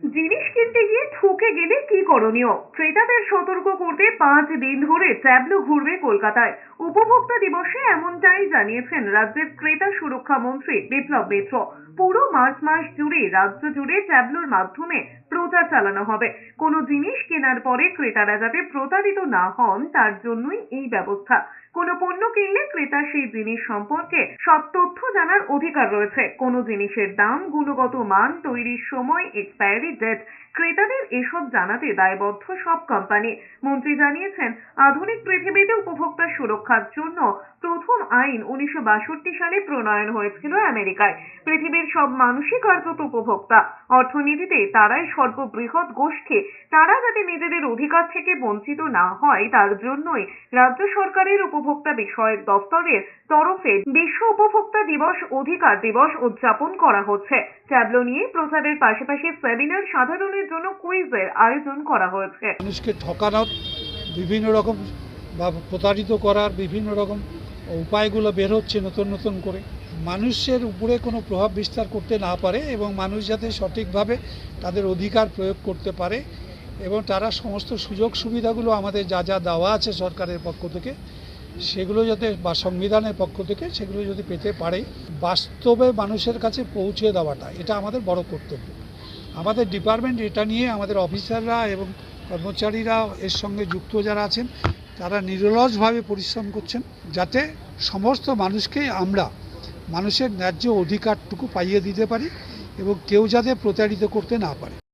জিনিস কিনতে গিয়ে ঠকে গেলে কি করণীয়? ক্রেতাদের সতর্ক করতে পাঁচ দিন ধরে ট্যাবলো ঘুরবে কলকাতায়। উপভোক্তা দিবসে এমনটাই জানিয়েছেন রাজ্যের ক্রেতা সুরক্ষা মন্ত্রী বিপ্লব মিত্র। পুরো মার্চ মাস জুড়ে রাজ্য জুড়ে ট্যাবলোর মাধ্যমে প্রচার চালানো হবে। কোনো জিনিস কেনার পরে ক্রেতারা যাতে প্রতারিত না হন, তার জন্যই এই ব্যবস্থা। কোনো পণ্য কিনলে ক্রেতা সেই জিনিস সম্পর্কে সব তথ্য জানার অধিকার রয়েছে। কোনো জিনিসের দাম, গুণগত মান, তৈরির সময় এক্সপায়ারি ডেট ক্রেতাদের এসব জানাতে দায়বদ্ধ সব কোম্পানি মন্ত্রী জানিয়েছেন, আধুনিক পৃথিবীতে উপভোক্তা সুরক্ষার জন্য প্রথম আইন উনিশশো সালে প্রণয়ন হয়েছিল আমেরিকায়। পৃথিবীর সব মানুষই কার্যত উপভোক্তা। অর্থনীতিতে তারাই সর্ববৃহৎ গোষ্ঠী। তারা যাতে নিজেদের অধিকার থেকে বঞ্চিত না হয়, তার জন্যই রাজ্য সরকারের উপভোক্তা বিষয়ক দপ্তরের তরফে বিশ্ব উপভোক্তা দিবস অধিকার দিবস উদযাপন করা হচ্ছে। ট্যাবলো নিয়ে প্রচারের পাশাপাশি সেমিনার সাধারণের জন্য কুইজের আয়োজন করা হয়েছে। মানুষকে ঠকানোর বিভিন্ন রকম বা প্রতারিত করার বিভিন্ন রকম উপায়গুলো বের হচ্ছে নতুন নতুন করে। মানুষের উপরে কোনো প্রভাব বিস্তার করতে না পারে এবং মানুষ যাতে সঠিকভাবে তাদের অধিকার প্রয়োগ করতে পারে এবং তারা সমস্ত সুযোগ সুবিধাগুলো আমাদের যা যা দেওয়া আছে সরকারের পক্ষ থেকে সেগুলো যাতে বা সংবিধানের পক্ষ থেকে সেগুলো যদি পেতে পারে, বাস্তবে মানুষের কাছে পৌঁছে দেওয়াটা, এটা আমাদের বড় কর্তব্য। আমাদের ডিপার্টমেন্ট এটা নিয়ে আমাদের অফিসাররা এবং কর্মচারীরা এর সঙ্গে যুক্ত যারা আছেন, তারা নিরলসভাবে পরিশ্রম করছেন যাতে সমস্ত মানুষকে আমরা মানুষের ন্যায্য অধিকারটুকু পাইয়ে দিতে পারি এবং কেউ যাতে প্রতারিত করতে না পারে।